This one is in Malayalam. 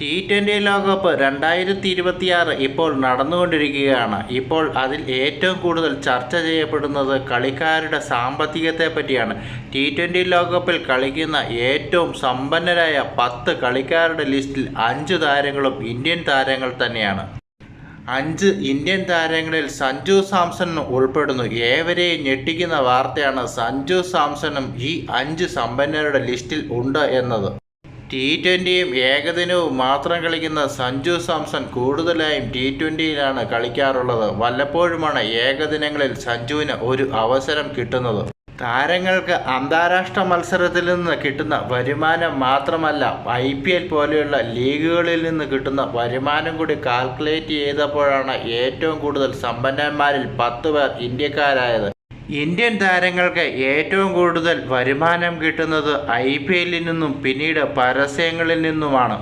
ടി ട്വന്റി ലോകകപ്പ് രണ്ടായിരത്തി ഇരുപത്തിയാറ് ഇപ്പോൾ നടന്നുകൊണ്ടിരിക്കുകയാണ്. ഇപ്പോൾ അതിൽ ഏറ്റവും കൂടുതൽ ചർച്ച ചെയ്യപ്പെടുന്നത് കളിക്കാരുടെ സാമ്പത്തികത്തെ പറ്റിയാണ്. ടി ട്വന്റി ലോകകപ്പിൽ കളിക്കുന്ന ഏറ്റവും സമ്പന്നരായ പത്ത് കളിക്കാരുടെ ലിസ്റ്റിൽ അഞ്ച് താരങ്ങളും ഇന്ത്യൻ താരങ്ങൾ തന്നെയാണ്. അഞ്ച് ഇന്ത്യൻ താരങ്ങളിൽ സഞ്ജു സാംസണും ഉൾപ്പെടുന്നു. ഏവരെയും ഞെട്ടിക്കുന്ന വാർത്തയാണ് സഞ്ജു സാംസണും ഈ അഞ്ച് സമ്പന്നരുടെ ലിസ്റ്റിൽ ഉണ്ട് എന്നത്. ടി ട്വന്റിയും ഏകദിനവും മാത്രം കളിക്കുന്ന സഞ്ജു സാംസൺ കൂടുതലായും ടി ട്വന്റിയിലാണ് കളിക്കാറുള്ളത്. വല്ലപ്പോഴുമാണ് ഏകദിനങ്ങളിൽ സഞ്ജുവിന് ഒരു അവസരം കിട്ടുന്നത്. താരങ്ങൾക്ക് അന്താരാഷ്ട്ര മത്സരത്തിൽ നിന്ന് കിട്ടുന്ന വരുമാനം മാത്രമല്ല ഐ പി എൽ പോലെയുള്ള ലീഗുകളിൽ നിന്ന് കിട്ടുന്ന വരുമാനം കൂടി കാൽക്കുലേറ്റ് ചെയ്തപ്പോഴാണ് ഏറ്റവും കൂടുതൽ സമ്പന്നന്മാരിൽ പത്ത് പേർ ഇന്ത്യക്കാരായത്. ഇന്ത്യൻ താരങ്ങൾക്ക് ഏറ്റവും കൂടുതൽ വരുമാനം കിട്ടുന്നത് ഐ പി എല്ലിൽ നിന്നും പിന്നീട് പരസ്യങ്ങളിൽ നിന്നുമാണ്.